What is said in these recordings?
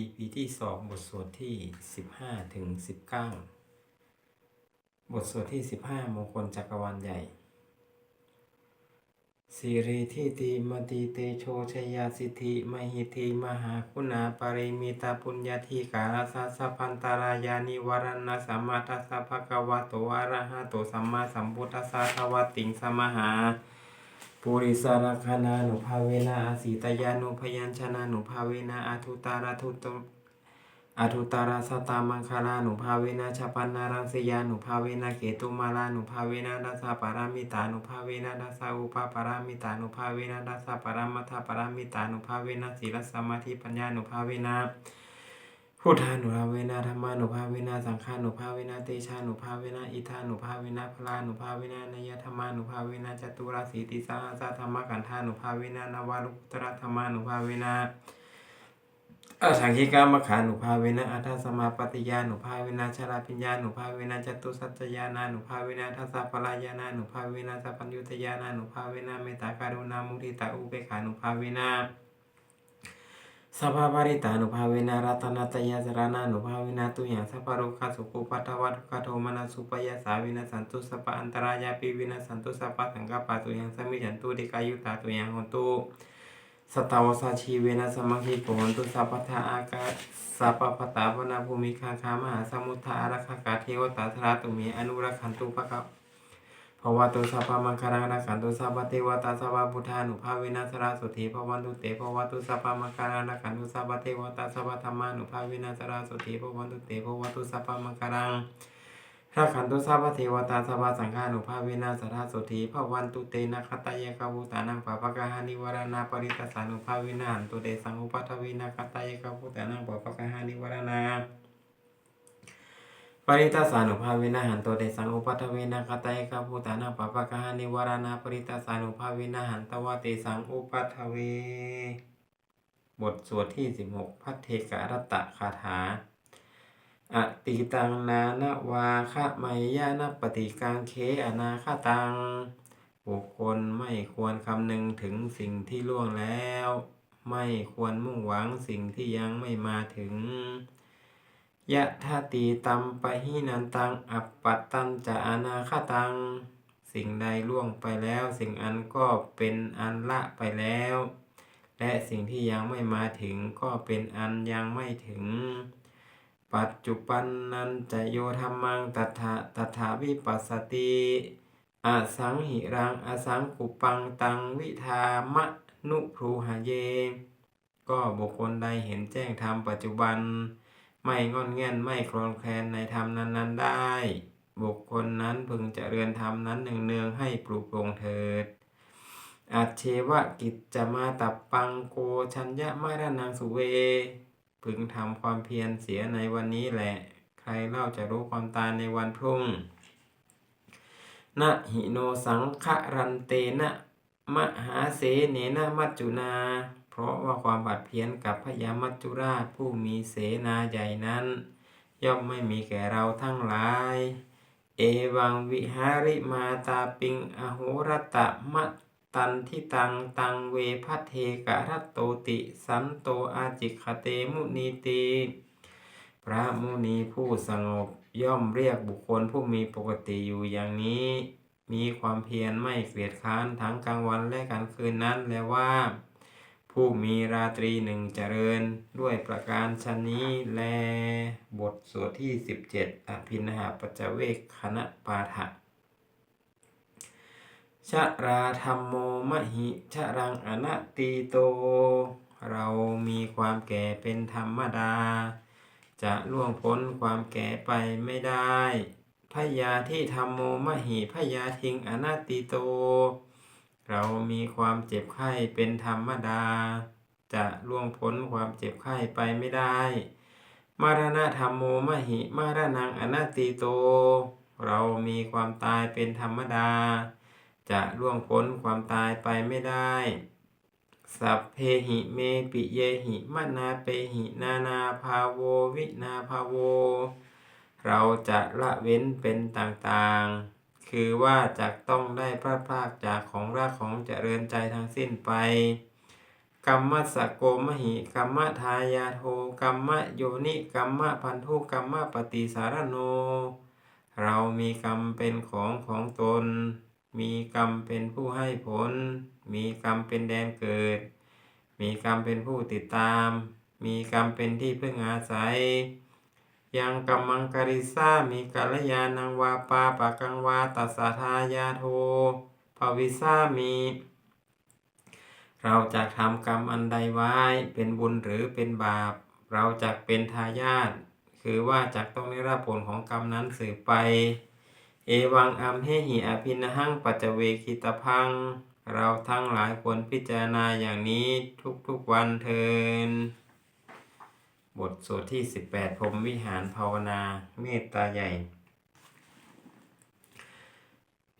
EP ที่สองบทสวดที่สิบห้าถึงสิบเก้าบทสวดที่สิบห้ามงคลจักรวาลใหญ่สิริทิติมติเตโชชยาสิทธิมหิติมหาคุณาปริมิตาปุญญาธิกาลสัสะพันตารายานิวรณะสัมมาทัสสะภะคะวะโตอะระหะโตสัมมาสัมพุทธัสสะทวติงสมหา ปุริสารคานานุภาเวนะอาสิตยานุพยัญชนะนุภาเวนะอาทุตาราทุตอาทุตาราสตามังคารานุภาเวนะชปันนารังสยานุภาเวนะเกตุมาลานุภาเวนะดัสสะปารามิตานุภาเวนะดัสสะอุปปารามิตานุภาเวนะดัสสะปารามัทธปารามิตานุภาเวนะศีลสมาธิปัญญานุภาเวนะ พุทธานุภาเวนะธรรมานุภาเวนะสังฆานุภาเวนะเตชานุภาเวนะอิทานุภาเวนะพลานุภาเวนะนยธรรมานุภาเวนะจตุราสีติสาสาธรรมกันธานุภาเวนะนวารุตระธรรมานุภาเวนะอาสังคิกามขานุภาเวนะอัฏฐสมาปฏิยานุภาเวนะชราปิญญานุภาเวนะจตุสัจจยานานุภาเวนะทัสสะปลายานานุภาเวนะสัพพัญญุตยานานุภาเวนะเมตตาการุณามุทิตาอุเบกขานุภาเวนะ สัพพะปริตานุภาเวนะรัตนัตยาสรานานุภาเวนะตุยังสัพพะโรคาสุขุปัตตวัตคะโทมนัสสุปยาสาวินะสันตุสัพพะอันตรายาปิวินะสันตุสัพพะสังฆปะตุยังสมิจันตุเดกายุตาตุยังหนตุสตาวสาชีเวนะสมังคิโกหนตุสัพพะทาอากาสัพพะปตาปนาภูมิคาคามหาสมุทธาอารักขากาเทวตาธราตุเมอนุรักขันตุปะกะ ภวตุสัพพมังคารังรักขันตุสัพพะเทวตาสัพพพุทธานุภาเวนัสราสุธีภวันตุเตภวตุสัพพมังคารังรักขันตุสัพพะเทวตาสัพพธรรมานุภาเวนัสราสุธีภวันตุเตภวตุสัพพมังคารังรักขันตุสัพพเทวตาสัพพสังฆานุภาเวนัสราสุธีภวันตุเตนะคตายะกวุตานังปะปะกะหานิวรณาปริตสานุภาเวนะหันตุเตสังอุปัฏฐวินะคตายะกวุตานังปะปะกะหานิวรณา ปริตาสานุภาเวนะหันโตเดสังอุปัฏฐเวนะคตายกาภูตานาปปะกะหานิวารณาปริตาสานุภาเวนะหันตวะเตสังอุปัฏฐเว บทสวดที่16พัทเทกรัตตะคาถาอติตังนานวาคะไมยานปฏิกังเคอนาคตังบุคคลไม่ควรคำนึงถึงสิ่งที่ล่วงแล้ว ไม่ควรมุ่งหวังสิ่งที่ยังไม่มาถึง ยะทาตีตัมปะหินันตัง อัปปัตตันจะอนาคตัง สิ่งใดล่วงไปแล้ว สิ่งอันก็เป็นอันละไปแล้ว และสิ่งที่ยังไม่มาถึงก็เป็นอันยังไม่ถึง ปัจจุบันนันจะโยธรรมังตถาตถาวิปัสสติอสังหิรังอสังกุปังตังวิธามะนุพรูหะเย ก็บุคคลใดเห็นแจ้งธรรมปัจจุบัน ไม่งอนแง่นไม่คลอนแคลนในธรรมนั้น ๆ ได้ บุคคลนั้นพึงจเจริญธรรมนั้นเนืองให้ปลูกปลงเถิด อัจเชวะกิจจะมาตับปังโกชัญญะมารนังสุเว พึงทำความเพียรเสียในวันนี้แหละ ใครเล่าจะรู้ความตายในวันพรุ่งนะหิโนสังขรันเตนะมหาเสเนนะมัจจุนา เพราะว่าความบาดเพี้ยนกับพญามัจจุราชผู้มีเสนาใหญ่นั้น ย่อมไม่มีแก่เราทั้งหลาย เอวังวิหาริมาตาปิงอโหรตะมะตันทิตังตังเวพัทเทกะรัตโตติสันโตอาจิคเตมุนีติพระมุนีผู้สงบย่อมเรียกบุคคลผู้มีปกติอยู่อย่างนี้ มีความเพียรไม่เกลียดค้านทั้งกลางวันและกลางคืนนั้นแล้วว่า ผู้มีราตรีหนึ่งเจริญด้วยประการชนนี้แล บทสวดที่ 17 อภินหาปัจเวกคณะปาฐะชะราธรรมโมมหิชะรังอนัตติโต เรามีความแก่เป็นธรรมดา จะล่วงพ้นความแก่ไปไม่ได้พยาที่ธรรมโมมหิพยาทิงอนัตติโต เรามีความเจ็บไข้เป็นธรรมดา จะล่วงพ้นความเจ็บไข้ไปไม่ได้ มารณะธรรมโมมหิมารนังอนัตติโต เรามีความตายเป็นธรรมดา จะล่วงพ้นความตายไปไม่ได้ สัพเพหิเมปิเยหิมนาเปหินานาภาโววินาภาโว เราจะละเว้นเป็นต่างๆ คือว่าจะต้องได้พลาดพลาดจากของรักของเจริญใจทั้งสิ้นไปกัมมัสะโกมหิกัมมะทายาโทกัมมะโยนิกัมมะพันธุกัมมะปฏิสารโน เรามีกรรมเป็นของของตน มีกรรมเป็นผู้ให้ผล มีกรรมเป็นแดนเกิด มีกรรมเป็นผู้ติดตาม มีกรรมเป็นที่พึ่งอาศัย ยังกัมมังกริสามีกัลยาณังวาปาปะกังวาตัสสทายาโทภวิสามีเราจะทำกรรมอันใดไว้เป็นบุญหรือเป็นบาป เราจะเป็นทายาทคือว่าจะต้องได้รับผลของกรรมนั้นสืบไป เอวังอัมเฮหิอภินหังปัจจเวคิตพัง เราทั้งหลายควรพิจารณาอย่างนี้ทุกๆวันเทิน บทสวดที่ 18พรมวิหารภาวนาเมตตาใหญ่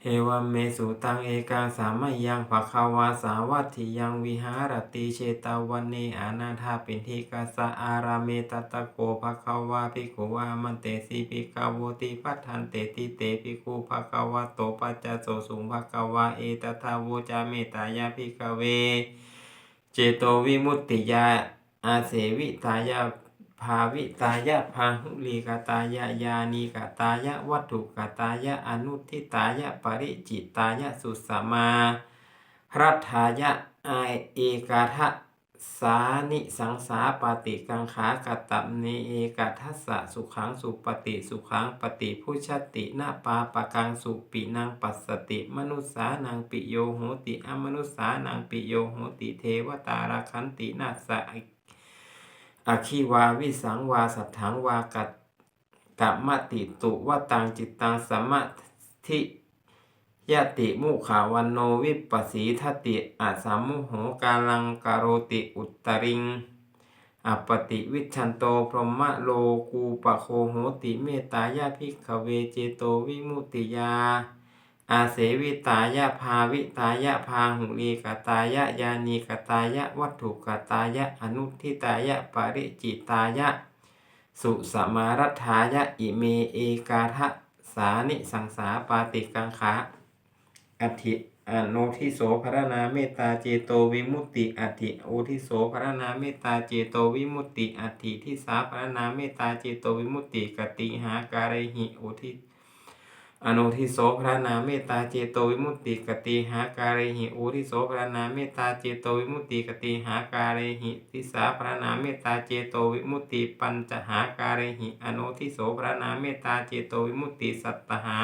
เอวัมเมสุตังเอกังสามัยยังภะคะวาสาวัตถิยังวิหารติเชตาวันเนอานาถาปินทิกัสะอาราเมตตะโกภะคะวาภิกขุวามันเตสีภิกขาวติปัฏฐันเตติเตภิกขุภะคะวะโตปัจจโสสุงภะคะวาเอตทาโวจาเมตตายาภิกขเว เจโตวิมุตติยาอาเสวิตายา ภาวิตายะพาหุลีกตายะยานีกตายะวัตถุกตายะอนุทิตายะปริจิตายะสุสมารัฐายะอเอกาทะสานิสังสาปฏิกังขากตัมเนเอกาทัสสะสุขังสุปฏิสุขังปฏิพุชตินาปาปะกังสุปินังปัสสติ มนุสสานังปิโยโหติอมนุสสานังปิโยโหติเทวตาราคันตินาสะอ อคิวาวิสังวาสัทถังวากัตกัมติตุวตังจิตตังสมะทิยติมุขาวันโนวิปัสสีทติอาสัมมุโหกาลังกโรติอุตตริงอัปติวิชันโตพรหมะโลกูปะโคโหติเมตายาภิกขเวเจโตวิมุติยา อาเสวิตายะภาวิตายะพาหุลีกตายะยานีกตายะวัตถุกตายะอนุทิตายะปริจิตายะ สุสมารัฐายะอิเมเอกาทะสานิสังสาปาติกังขาอธิอโนทิโสพระนาเมตตาเจโตวิมุตติอธิโอทิโสพระนาเมตตาเจโตวิมุตติอธิทิสาพระนาเมตตาเจโตวิมุตติกติหาการิหิโอทิ อนุทิโสพระนาเมตตาเจโตวิมุตติกติหาการิหิอุทิโสพระนาเมตตาเจโตวิมุตติกติหาการิหิทิสาพระนาเมตตาเจโตวิมุตติปัญจหาการิหิอนุทิโสพระนาเมตตาเจโตวิมุตติสัตตหา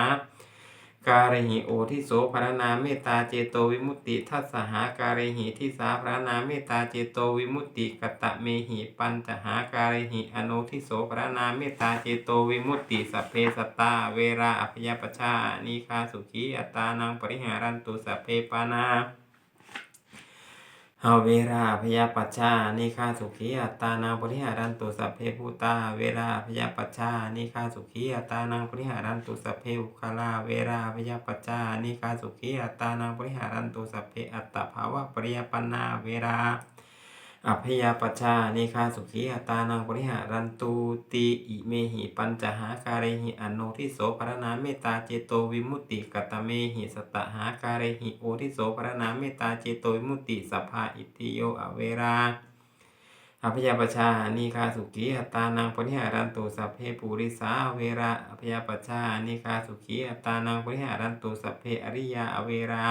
การหิโอทิโสพระนาเมตตาเจโตวิมุตติทัสหาการหิทิสาพระนาเมตตาเจโตวิมุตติกตะเมหิปัญจหาการหิอนุทิโสพระนาเมตตาเจโตวิมุตติสัพเพสตาเวราอภยปชานิคาสุขีอัตตานังปริหารันตุสัพเพปานา เฮาเวราพยาปัชชานิคาสุขีอัตตานังปริหารันตุสัพเพภูตา เวราพยาปัชชานิคาสุขีอัตตานังปริหารันตุสัพเพอุคลา เวราพยาปัชชานิคาสุขีอัตตานังปริหารันตุสัพเพอัตตภาวะปริยปันนาเวรา อัพยาปชชานิคาสุขีอัตตานังปริหารันตุติอิเมหิปัญจหาการิหิอโนทิโสพระนาเมตตาเจโตวิมุตติกตเมหิสตหาการิหิโอทิโสพระนาเมตตาเจโตวิมุตติสัพพาอิติโยอเวราอพยาปชานิคาสุขีอัตตานังปริหารันตุสัพเพปุริสาเวราอพยาปชานิคาสุขีอัตตานังปริหารันตุสัพเพอริยาอเวรา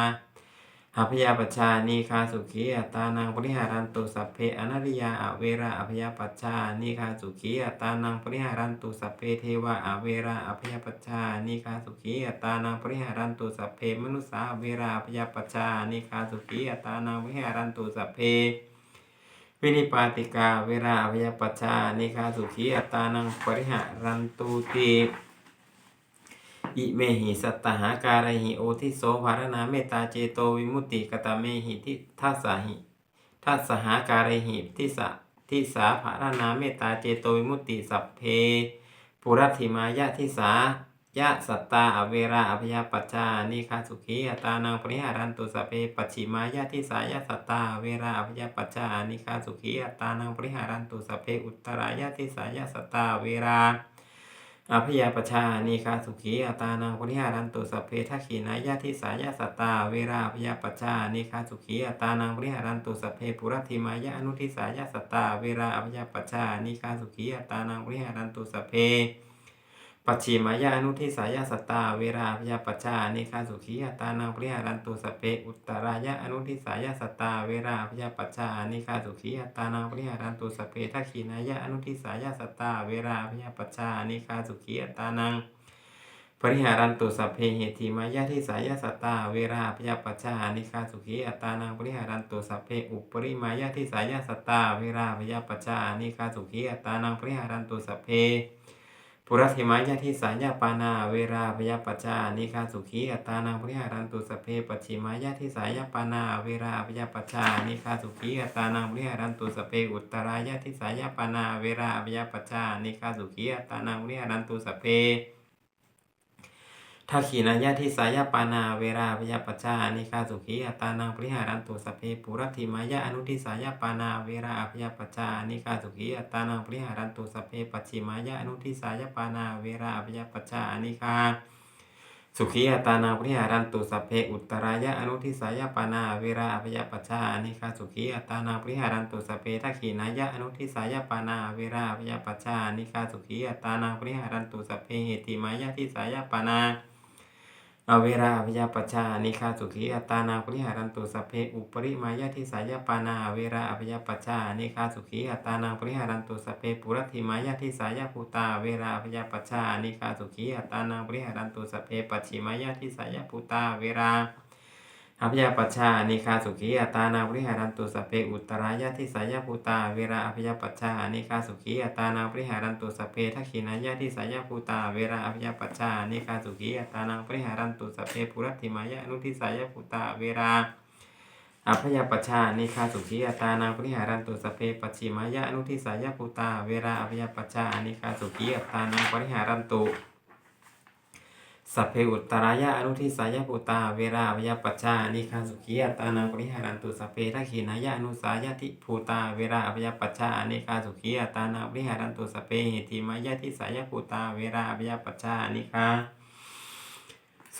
อพยาปชชานิคาสุขีอัตานังปริหารันตุสัพเพอนาริยาอเวราอพยาปชชานิคาสุขีอัตานังปริหารันตุสัพเพเทวะอเวราอพยาปชชานิคาสุขีอัตานังปริหารันตุสัพเพมนุสาอเวราอพยาปชชานิคาสุขีอัตานังปริหารันตุสัพเพวินิปาติกาเวราอภยปัชชานิคาสุขีอัตตานังปริหารันตุติ อิเมหิสัตตหาการหิโอทิโสภารนาเมตตาเจโตวิมุตติกตเมหิทิทัสสหิทัสสหาการหิทิสะทิสาภารนาเมตตาเจโตวิมุตติสัพเพปุรัติมายะทิสายะสัตตาอเวราอภยปัชชานิคาสุขีอัตตานังปริหารันตุสพเพปัจฉิมายะทิสายะสัตตาอเวราอภยปัชชานิคาสุขีอัตตานังปริหารันตุสพเพอุตตรายะทิสายะสัตตาอเวรา อภิยาปชานีคาสุขีอัตานังปริหารันตุสัพเพทักขีนายะทิสายะสตตา เวราอภิยาปชานีคาสุขีอัตานังปริหารันตุสัพเพปุรัติมายะอนุทิสายะสตตา เวราอภิยาปชานีคาสุขีอัตานังปริหารันตุสัพเพ ปัจฉิมายานุทิสายาสตาเวราพยาปัจจานิคาสุขียตานังปริหารันตุสเพอุตตรายะอนุทิสายาสตาเวราพยาปัจจานิคาสุขียตานังปริหารันตุสเพทักขีนายะอนุทิสายาสตาเวราพยาปัจจานิคาสุขียตานังปริหารันตุสัพเพเหติมายะทิสายาสตาเวราพยาปัจจานิคาสุขียตานังปริหารันตุสัพเพอุปริมายะทิสายาสตาเวราพยาปัจจานิคาสุขียตานังปริหารันตุสัพเพ ปุรสิมายะทิสายาปานา เวราพยาปัจจานิคาสุขีอัตตานังปริหารันตุสเพปัจฉิมายะทิสายาปานา เวราพยาปัจจานิคาสุขีอัตตานังปริหารันตุสเพอุตตรายะทิสายาปานา เวราพยาปัจจานิคาสุขีอัตตานังปริหารันตุสเพ ทักขีนายะทิสายาปานาเวราพยาปัจจานิคาสุขีอัตตานังปริหารันตุสพเพปุรธิมายะอนุทิสายาปานาเวราพยาปัจจานิคาสุขีอัตตานังปริหารันตุสพเพปัจฉิมายะอนุทิสายาปานาเวราพยาปัจจานิคาสุขีอัตตานังปริหารันตุสพเพอุตตรายะอนุทิสายาปานาเวราพยาปัจจานิคาสุขีอัตตานังปริหารันตุสพเพทักขีนายะอนุทิสายาปานาเวราพยาปัจจานิคาสุขีอัตตานังปริหารันตุสพเพเหติมายะทิสายาปานา อเวราอภิยาปชานิคาสุขีอัตานาปริหารันตุสัพเพอุปริมายาทิสายปานาอเวราอภิยาปชานิคาสุขีอัตานาปริหารันตุสัพเพปุรติมายาทิสายภูตาเวราอภิยาปชานิคาสุขีอัตานาปริหารันตุสัพเพปัจฉิมายาทิสายภูตาเวรา อภิยาปัชชานิคาสุขีอัตานาปริหารันตุสเพอุตรายะทิสายภูตาเวราอภิยาปัชชานิคาสุขีอัตานาปริหารันตุสเพทักขินายะทิสายภูตาเวราอภิยาปัชชานิคาสุขีอัตานังปริหารันตุสเพปุรัติมายะอนุทิสายภูตาเวราอภยปัชชานิคาสุขีอัตานังปริหารันตุสเพปัจฉิมายะอนุทิสายภูตาเวราอภยปัชชานิคาสุขีอัตานังปริหารันตุ สัพเพอุตรายะอนุทิสายภูตา เวราอภยปัชชานิคาสุขียตานังปริหารันตุสัพเพทักขินายะอนุสายะทิภูตา เวราอภยปัชชานิคาสุขียตานังปริหารันตุสัพเพเหติมายะทิสายภูตา เวราอภยปัชชานิคา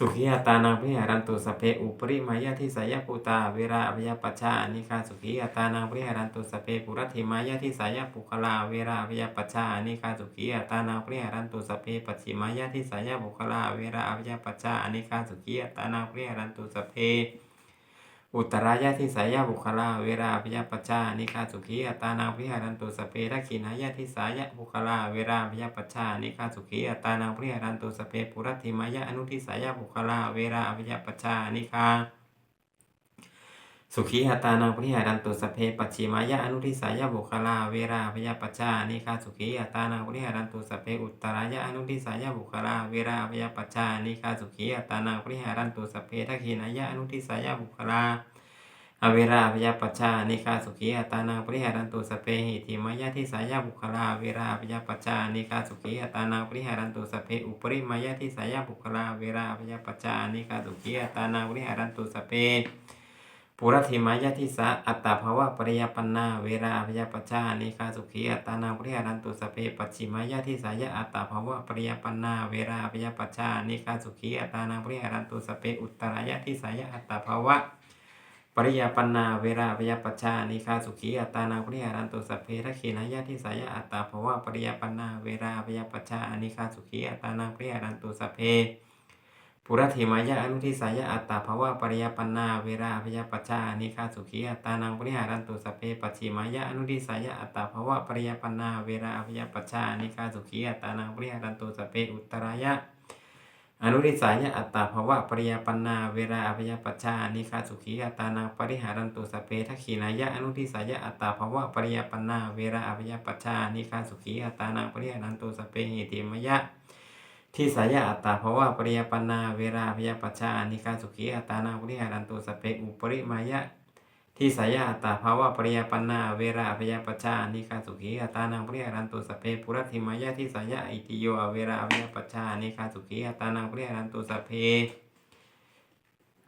สุขียตานังปริหารันตุสเพอุปริมายาทิสายภูตาเวราอภยปัชชานิคาสุขียตานังปริหารันตุสเพปุรัติมายาทิสายปุคลาเวราอภยปัชชานิคาสุขียตานังปริหารันตุสเพปัจฉิมายาทิสายปุคลาเวราอภยปัชชานิคาสุขียตานังปริหารันตุสเพ อุตรายะทิสายบุคลา เวราอภยปัชานิคาสุขียตานังพิหารันตุสเพทักขินายะทิสายบุคลา เวราอภยปัชานิคาสุขียตานังพิหารันตุสเพปุรัติมายะอนุทิสายบุคลา เวราอภยปัชชานิคา สุขีหตานังปริหารันตุสเพปัจฉิมายะอนุทิสายะบุคลาเวราพยาปัชชานิคาสุขีหตานังปริหารันตุสเพอุตตรายะอนุทิสายะบุคลาเวราพยาปัชชานิคาสุขีหตานังปริหารันตุสเพทักขินายะอนุทิสายะบุคลาอเวราพยาปัชชานิคาสุขีหตานังปริหารันตุสเพหิติมายะทิสายะบุคลาเวราพยาปัชชานิคาสุขีหตานังปริหารันตุสเพอุปริมายะทิสายะบุคลาเวราพยาปัชชานิคาสุขีหตานังปริหารันตุสเพ ปุรธิมายะทิสาอัตตาภวะปริยปันนาเวราอภยปชชานิคาสุขีอัตตานังปริหารันตุสเพปัจฉิมายะทิสายะอัตตาภวะปริยปันนาเวราอภยปชชานิคาสุขีอัตตานังปริหารันตุสเพอุตตรายะทิสายะอัตตาภวะปริยปันนาเวราอภยปชชานิคาสุขีอัตตานังปริหารันตุสเพทักขินายะทิสายะอัตตาภวะปริยปันนาเวราอภยปชชานิคาสุขีอัตตานังปริหารันตุสเพ ปุรธิมายะอนุทิสายะอัตตาภาวะปริยปันนาเวราอภยปัชานิคาสุขีอัตานังปริหารันตุสเพปัจฉิมายะอนุทิสายะอัตตาภาวะปริยปันนาเวราอภยปัชานิคาสุขีอัตานังปริหารันตุสเพอุตรายะอนุทิสายะอัตตาภวะปริยปันนาเวราอภยปัชชานิคาสุขีอัตานังปริหารันตุสเพทักขินายะอนุทิสายะอัตตาภวะปริยปันนาเวราอภยปัชชานิคาสุขีอัตานังปริหารันตุสเพหิติมยะ ที่สายะอัตตาภวะปริยปนาเวราพยปัชชานิกาสุขีอัตตานาปริหารันตุสเปอุปริมายะที่สายาอัตตาภวะปริยปันนาเวราพยปชานิกาสุขีอัตานังปริยารันตุสเปปุรัติมายะที่สายาอิติโยเวราพยปชานิกาสุขีอัตานังปริยารันตุสเป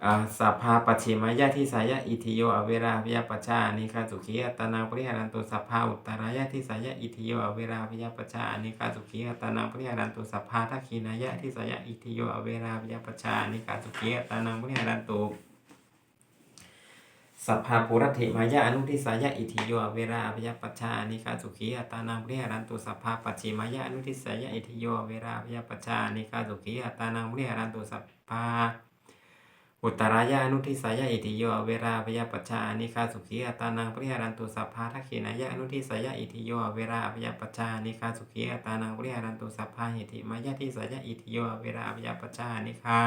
อาสัพพาปัจฉิมายะทิสายะอิทิโยอเวราพยาปชานิคาสุขีอัตตาปริหารันตุสัพพาอุตตรายะทิสายะอิทิโยอเวราพยาปชานิคาสุขีอัตตาปริหารันตุสัพพาทักขีนายะทิสายะอิทิโยอเวราพยาปชานิคาสุขีอัตตาปริหารันตุสัพพาปุรติมายะอนุทิสายะอิทิโยอเวราอภยปัชชานิคาสุขีอัตตานังปริหารันตุสัพพาปัจฉิมายะอนุทิสายะอิทิโยอเวราอภยปัชชานิคาสุขีอัตตานังปริหารันตุสัพพา อุตรายะอนุทิสายะอิทิโยเวราอภยปัชชานิคาสุขีอัตานังปริหารันตุสัพพาทักขินายะอนุทิสายะอิทิโยเวราอภยปัชชานิคาสุขีอัตานังปริหารันตุสัพพาเหติมายะทิสายะอิทิโยเวราอภยปัชชานิคา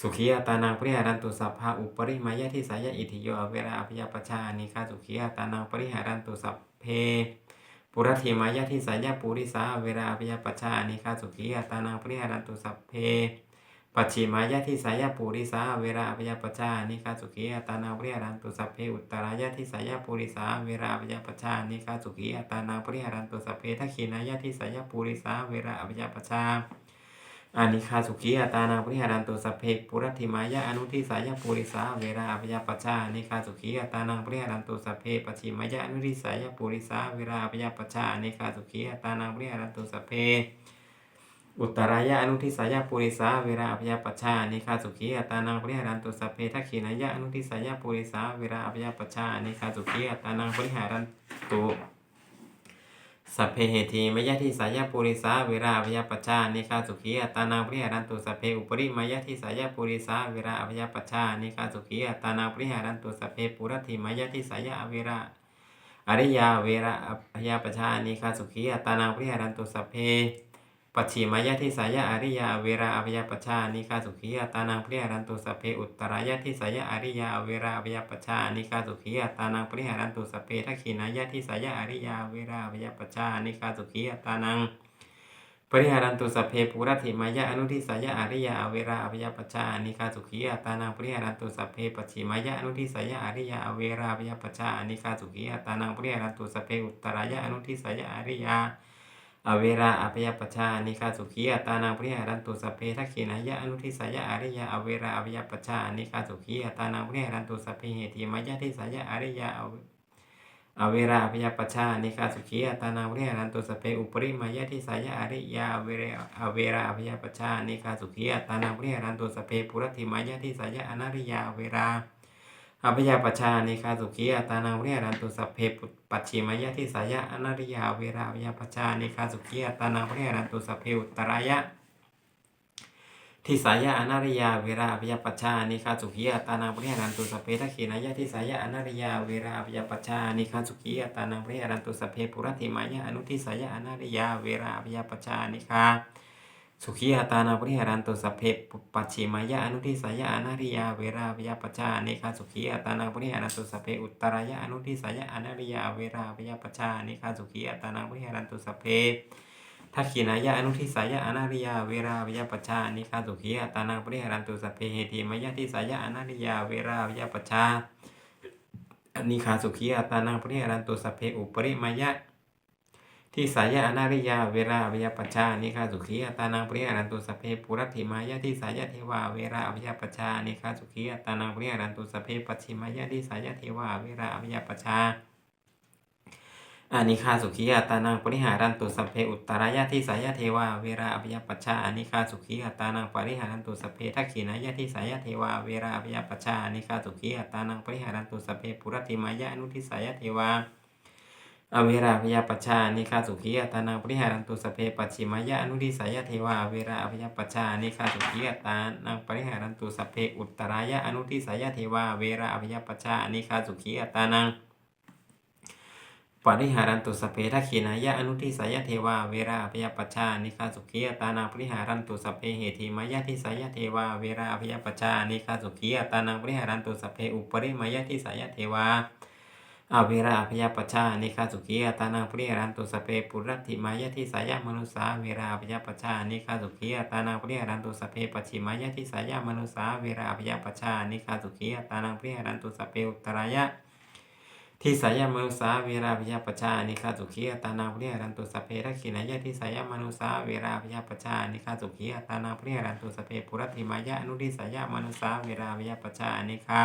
สุขีอตานังปริหารันตุสัพพะอุปริมายะทิสายะอิทิโยเวราอภิยปชานิคาสุขีอตานังปริหารันตุสัพเพปุรติมายะทิสายะปุริสาเวราอภิยปชานิคาสุขีอตานังปริหารันตุสัพเพ ปัจฉิมายะทิสายะปุริสาเวราอภิยปชานิคาสุขีอัตานังปริหารันตุสัพเพอุตตรายะทิสายะปุริสาเวราอภิยปชานิคาสุขีอัตานังปริหารันตุสัพเพทักขินายะทิสายะปุริสาเวราอภิยปชาอานิคาสุขีอัตานาปริหารันตุสัพเพปุรัติมายะอนุทิสายะปุริสาเวราอภิยปัชชาอานิคาสุขีอัตานังปริหารันตุสัพเพปัจฉิมายะอนุทิสายะปุริสาเวราอภิยปัชชาอานิคาสุขีอัตานังปริหารันตุสัพเพ อุตตรายะอนุทิสายะปุริสาเวราอภยปัชชานิคาสุขีอัตานังปริหารันตุสัพเพทักขินายะอนุทิสายะปุริสาเวราอภยปัชชานิคาสุขีอัตานังปริหารันตุสัพเพเหทีมยะทิสายะปุริสาเวราอภยปัชชานิคาสุขีอัตานังปริหารันตุสัพเพอุปริมยะทิสายะปุริสาเวราอภยปัชชานิคาสุขีอัตานังปริหารันตุสัพเพปุรติมยะทิสายะอเวราอริยาเวราอภยปัชชานิคาสุขีอัตตานังปริหารันตุสัพเพ ปัจฉิมายะทิสายะอริยาเวราอภยปชานิคาสุขีอัตานังปริหารันตุสัพเพอุตตรายะทิสายะอริยาเวราอภยปชานิคาสุขีอัตานังปริหารันตุสัพเพทักขินายะทิสายะอริยาเวราอภยปชานิคาสุขีอัตานังปริหารันตุสัพเพปุรัติมายะอนุทิสายะอริยาเวราอภยปชานิคาสุขีอัตานังปริหารันตุสัพเพปัจฉิมายะอนุทิสายะอริยาเวราอภยปชานิคาสุขีอัตตานังปริหารันตุสัพเพอุตตรายะอนุทิสายะอริยา อเวราอภยปัชชานิคาสุขีอัตานังปริหารันตุสเพทักขินายะอนุทิสายะอริยาอเวราอภยปัชชานิคาสุขีอัตานังปริหารันตุสเพเหติมายะทิสายะอริยาอเวอเวราอภิยปัชชานิคาสุขีอัตานาปริหารันตุสเพอุปริมายะทิสายะอริยาอเวรอเวราอภิยปัชชานิคาสุขีอัตานาปริหารันตุสเพปุรติมายะทิสายะอนาริยาอเวรา อภิยปัชานิคาสุขีอัตานาปริหารันตุสัพเพปัจฉิมยะทิสายะอนาริยาเวราอภิยปัชานิคาสุขีอัตานาปริหารันตุสัพเพอุตรายะทิสายะอนาริยาเวราอภิยปัชานิคาสุขีอัตานังปริหารันตุสัพเพทักขินายะทิสายะอนาริยาเวราอภิยปัชานิคาสุขีอัตานังปริหารันตุสัพเพปุรัติมายะอนุทิสายะอนาริยาเวราอภิยปัชชานิคา สุขีอัตานังปริหารันตุสัพเพปัจฉิมายะอนุทิสายะอนาริยาเวราอภิยปัชชานิคาสุขีอัตานังปริหารันตุสัพเพอุตตรายะอนุทิสายะอนาริยาเวราอภิยปัชชานิคาสุขีอัตานังปริหารันตุสัพเพทักขินายะอนุทิสายะอนาริยาเวราวิยปัชชานิคาสุขีอัตานังปริหารันตุสัพเพเหติมายะทิสายะอนาริยาเวราวิยปัชชานิคาสุขีอัตานังปริหารันตุสัพเพอุปริมายะ ทิสายะอนาริยาเวราอวิยปัชชานิคาสุขีอัตานังปริหารันตุสัพเพปุรัติมายะทิสายะเทวาเวราอวิยปัชชานิคาสุขีอัตานังปริหารันตุสัพเพปัจฉิมายะทิสายะเทวาเวราอวิยปัชชาอานิคาสุขีอัตานังปริหารันตุสัพเพอุตตรายะทิสายะเทวาเวราอภิยปัชชาอานิคาสุขีอัตานังปริหารันตุสัพเพทักขินายะทิสายะเทวาเวราอภิยปัชชาอานิคาสุขีอัตานังปริหารันตุสัพเพปุรัติมายะอนุทิสายะเทวา อเวราอภิยปัชชานิคาสุขีอัตานังปริหารันตุสเพปัจฉิมายะอนุทิสายะเทวาเวราอภิยปัชชานิคาสุขีอัตานังปริหารันตุสัพเพอุตตรายะอนุทิสายะเทวาเวราอภิยปัชชานิคาสุขีอัตานังปริหารันตุสเพทักขินายะอนุทิสายะเทวาเวราอภิยปัชชานิคาสุขีอัตานังปริหารันตุสเพเหติมายะทิสายะเทวาเวราอภิยปัชชานิคาสุขีอัตานังปริหารันตุสเพอุปริมายะทิสายะเทวา อเวราอภิยปัชชานิคาสุขีอัตานังปริหารันตุสเพปุรัติมายะทิสายะมนุสาเวราอภิยปัชชานิคาสุขีอัตานังปริหารันตุสเพปัจฉิมายะทิสายะมนุสาเวราอภิยปัชชานิคาสุขีอัตานังปริหารันตุสเพอุตรายะทิสายามนุสาเวราพยาปชชานิคาสุขีอัตานาปริหารันตุสเพทักขินายะทิสายามนุสาเวราพยาปชานิคาสุขีอัตานาปริรันตุสเพปุรัติมายะอนุทิสายมนุสาเวราพยาปชชานิคา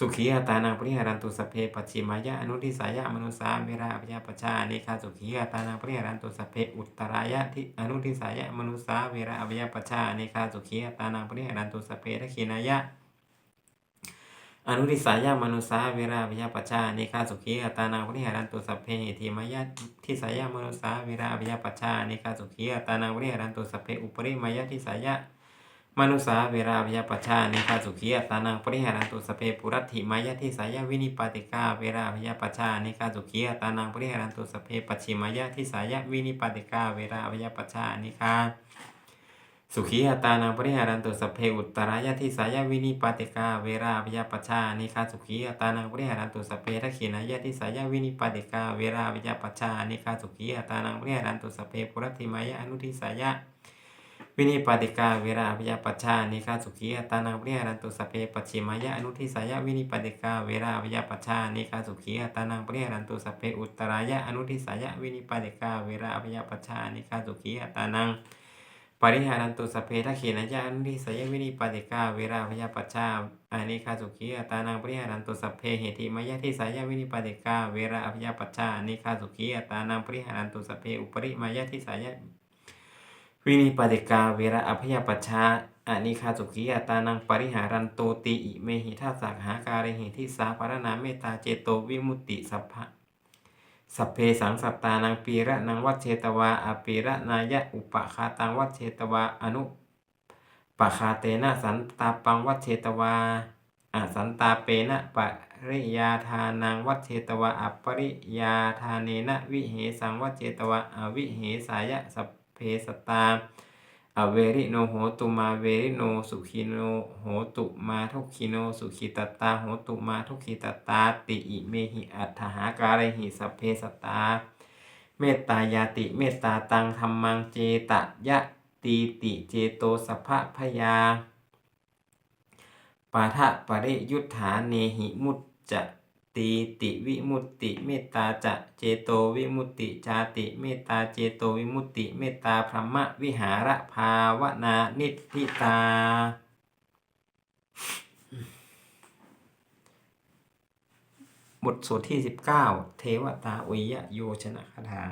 สุขีอัตานังปริหารันตุสเพปัจฉิมายะอนุทิสายะมนุสาเวราพยาปชชานิคาสุขีอัตานังปริหารันตุสเพอุตตรายะทิอนุทิสายะมนุสาเวราพยาปชชานิคาสุขีอัตานังปริหารันตุสเพทขินายะอนุริสายามนุสาเวราพยาปชชานิคาสุขีอัตานังปริหารันตุสัพเพหิทิมายะทิสายามนุสาเวราพยาปชชานิคาสุขีอัตานังปริหารันตุสัพเพอุปริมายะทิสายา มนุสาเวราพยาปชชานิคาสุขีอัตานังปริหารันตุสเพปุรัติมายะทิสายาวินิปาติกาเวราพยาปชชานิคาสุขีอัตานังปริหารันตุสเพปัจฉิมายะทิสายาวินิปาติกาเวราพยาปชชานิคาสุขีอัตานังปริหารันตุสเพอุตตรายะทิสายวินิปาติกาเวราพยาปชชานิคาสุขีอัตานังปริหารันตุสเพทักขินายะทิสายวินิปาติกาเวราพยาปชชานิคาสุขีอัตานังปริหารันตุสเพปุรัติมายะอนุทิสายะ วินิปาติกาเวราพยาปชชานิคาสุขีอัตานังปริหารันตุสเพปัจฉิมายะอนุทิสายะวินิปาติกาเวราพยาปชชานิคาสุขีอัตานังปริหารันตุสเพอุตตรายะอนุทิสายะวินิปาติกาเวราพยาปชชานิคาสุขีอัตานังปริหารันตุสเพทักขินายะอนุทิสยวินิปาติกาเวราพยาปัชชาอานิคาสุขีอัตานังปริหารันตุสเพเหติมายะทิสายวินิปาติกาเวราพยาปัชชานิคาสุขีอัตานังปริหารันตุสเพอุปริมายะทิสาย วินิปาติกาเวราอภยปัชชาอานิคาสุขีอัตานังปริหารันโตติอิเมหิทัสสะหาการิหิทิสาปารณาเมตตาเจโตวิมุตติสัพพะสัพเพสังสัตตานังปีระนังวัชเชตวาอปีระนายะอุปคาตังวัชเชตวาอนุปคาเตนะสันตาปังวัชเชตวาอสันตาเปนะปริยาทานังวัชเชตวาอปริยาทาเนนะวิเหสังวัชเชตวาอวิเหสายะสัพ เพสตาอเวริโนโหตุมาเวริโนสุขิโนโหตุมาทุกขิโนสุขิตตาโหตุมาทุกขิตตาติอิเมหิอัตถหาการหิสเพสตา เมตตายาติเมตตาตังธรรมังเจตยะตีติเจโตสัพพะพยาปาทะปริยุทธาเนหิมุตจะ ตีติวิมุตติเมตตาจะเจโตวิมุตติชาติเมตตาเจโตวิมุตติเมตตาพรหมวิหารภาวนานิทิตา บทสวดที่ 19 เทวตาอุยยโยชนะคาถา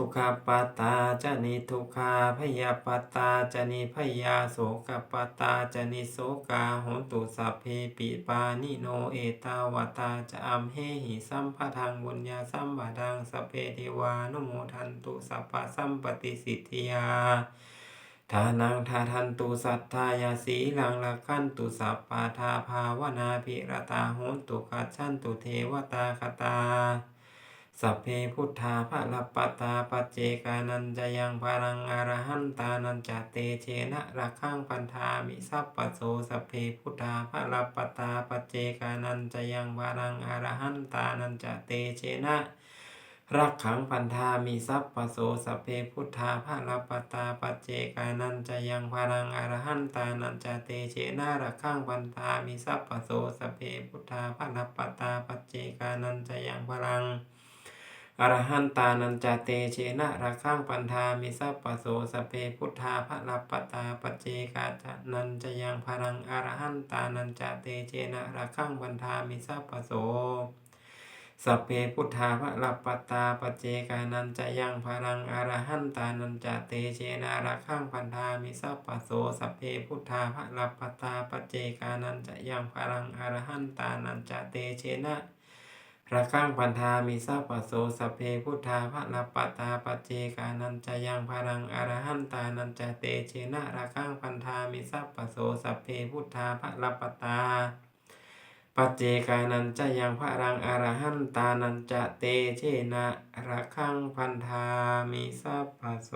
ทุกขปาตาจานิทุกขาพยาปตาจานิพยาโสกปตาจานิโสกาโหตุสัพเพปิปานิโนเอตาวตาจะอัมเหหิสัมภทังบุญญาสัมบาดังสพเพเทวานุโมทันตุสัพพะสัมปติสิทธิยาทานังทาทันตุสัทธายาสีลังละขันตุสัพปาทาภาวนาภิรตาโหตุกัจฉันตุเทวตาคตา สัพเพพุทธาภะลปตาปัจเจกานันจะยังพลังอรหันตานันจะเตเชนะระฆังปันธามิสัพปโสสัพเพพุทธาภะลปตาปัจเจกานันจะยังพลังอรหันตานันจะเตเชนะรักขังพันธามิสัพย์ปโสสัพเพพุทธาภะลปตาปัจเจกานันจะยังพลังอรหันตานันจะเตเชนะระฆังพันธามิสัพย์ปโสสัพเพพุทธาภะลปตาปัจเจกานันจะยังพลัง อรหันตานันจาเตเชนะระข้างปันธามิสัพปโสสเพพุทธาภะลัปปตาปเจกาจนันจะยังพลังอรหันตานันจาเตเชนะระข้างปันธามิสัพปโสสเพพุทธาภะลัปปตาปเจกานันจะยังพลังอรหันตานันจาเตเชนะระข้างปันธามิสัพปโสสเพพุทธาภะลัปปตาปเจกานันจะยังพลังอรหันตานันจาเตเชนะ ระข้างพันธามิสัพปะโสสพเพพุทธาภะละปตาปเจกานันจะยังพลังอรหันตานันจะเตเชนะระข้างพันธามิสัพปะโสสพเพพุทธาภะละปตาปเจกานันจะยังพลังอรหันตานันจะเตเชนะระข้างพันธามิสัพปะโส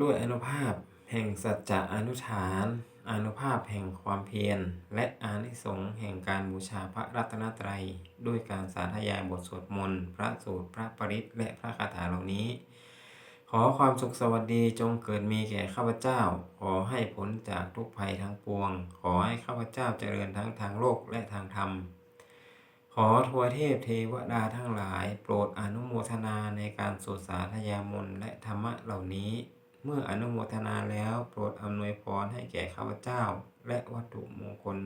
ด้วยอนุภาพแห่งสัจจะอนุฐานอนุภาพแห่งความเพียร และอานิสงส์แห่งการบูชาพระรัตนตรัย ด้วยการสาธยายบทสวดมนต์ พระสูตร พระปริตรและพระคาถาเหล่านี้ ขอความสุขสวัสดีจงเกิดมีแก่ข้าพเจ้า ขอให้พ้นจากทุกภัยทั้งปวง ขอให้ข้าพเจ้าเจริญทั้งทางโลกและทางธรรม ขอทวเทพเทวดาทั้งหลาย โปรดอนุโมทนาในการสวดสาธยายมนต์และธรรมะเหล่านี้ เมื่ออนุโมทนาแล้วโปรดอำนวยพรให้แก่ข้าพเจ้า และวัตถุมงคล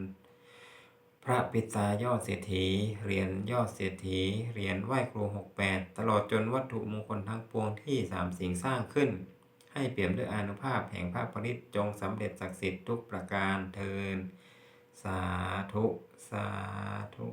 พระปิตายอดเศรษฐีเหรียญยอดเศรษฐีเหรียญไหว้ครูหกแปดตลอดจนวัตถุมงคลทั้งปวงที่สามสิ่งสร้างขึ้น ให้เปี่ยมด้วยอนุภาพแห่งพระปริตจงสำเร็จศักดิ์สิทธิ์ทุกประการเทินสาธุ สาธุ